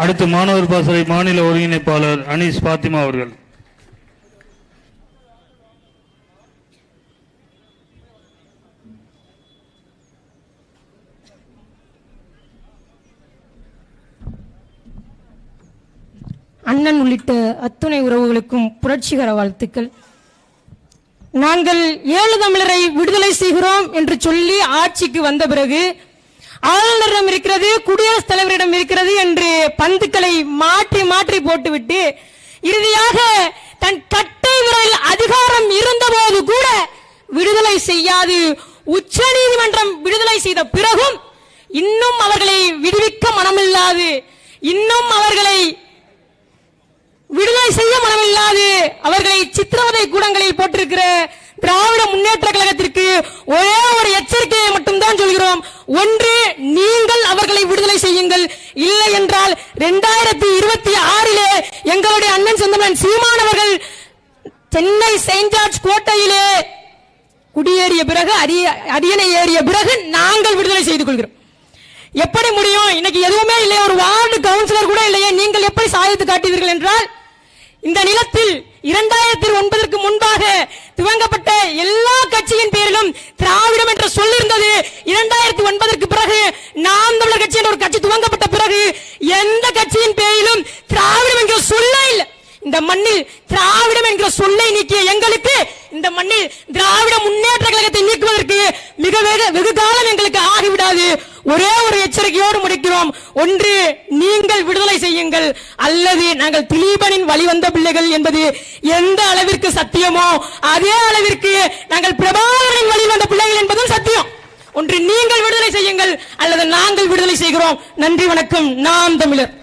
அடுத்து மாணவர் பாசறை மாநில ஒருங்கிணைப்பாளர் அனீஸ் பாத்திமா அவர்கள். அண்ணன் உள்ளிட்ட அத்துணை உறவுகளுக்கும் புரட்சிகர வாழ்த்துக்கள். நாங்கள் ஏழு தமிழரை விடுதலை செய்கிறோம் என்று சொல்லி ஆட்சிக்கு வந்த பிறகு ஆளுநரிடம் இருக்கிறது குடியரசுத் தலைவரிடம் இருக்கிறது என்று பந்துக்களை மாற்றி மாற்றி போட்டுவிட்டு இறுதியாக தன் கட்டை விரல் அதிகாரம் இருந்தபோது கூட விடுதலை செய்யாது. உச்ச நீதிமன்றம் விடுதலை செய்த பிறகும் இன்னும் அவர்களை விடுவிக்க மனமில்லாது இன்னும் அவர்களை விடுதலை செய்ய மனமில்லாது அவர்களை சித்திரவதை கூடங்களில் போட்டிருக்கிற திராவிட முன்னேற்ற கழகத்திற்கு ஒரே ஒரு எச்சரிக்கையை மட்டும்தான் சொல்கிறோம். ஒன்று நீங்கள் அவர்களை விடுதலை செய்யுங்கள். இல்லை என்றால் இரண்டாயிரத்தி இருபத்தி ஆறிலே எங்களுடைய அண்ணன் சொந்தமன் சீமானவர்கள் சென்னை செயின்ட் ஜார்ஜ் கோட்டையிலே குடியேறிய பிறகு அரிய அரியணை ஏறிய பிறகு நாங்கள் விடுதலை செய்து கொள்கிறோம். எப்படி முடியும்? இன்னைக்கு எதுவுமே இல்லையே ஒரு வார்டு கவுன்சிலர் கூட இல்லையே. நீங்கள் எப்படி சாயத்து காட்டுவீர்கள் என்றால் இந்த நிலத்தில் இரண்டாயிரத்தி ஒன்பதற்கு முன்பாக துவங்கப்பட்ட எல்லா கட்சியின் பேரிலும் திராவிடம் என்ற சொல் இருந்தது இரண்டாயிரத்தி ஒன்பதற்கு பிறகு நாம் தமிழர் கட்சி என்ற ஒரு கட்சி துவங்கப்பட்ட பிறகு எந்த கட்சியின் பேரிலும் திராவிடம் என்கிற சொல்லே இல்லை. இந்த மண்ணில் திராவிடம் என்கிற சொல்லை நீக்கிய எங்களுக்கு இந்த மண்ணில் திராவிட முன்னேற்ற கழகத்தை நீக்குவதற்கு மிக வெகு வெகு காலம் எங்களுக்கு ஆகிவிடாது. ஒரே ஒரு எச்சரிக்கையோடு முடிக்கிறோம். ஒன்று நீங்கள் விடுதலை செய்யுங்கள். அல்லது நாங்கள் திலீபனின் வழிவந்த பிள்ளைகள் என்பது எந்த அளவிற்கு சத்தியமோ அதே அளவிற்கு நாங்கள் பிரபாகரனின் வழிவந்த பிள்ளைகள் என்பதும் சத்தியம் ஒன்று நீங்கள் விடுதலை செய்யுங்கள் அல்லது நாங்கள் விடுதலை செய்கிறோம். நன்றி வணக்கம். நாம் தமிழர்.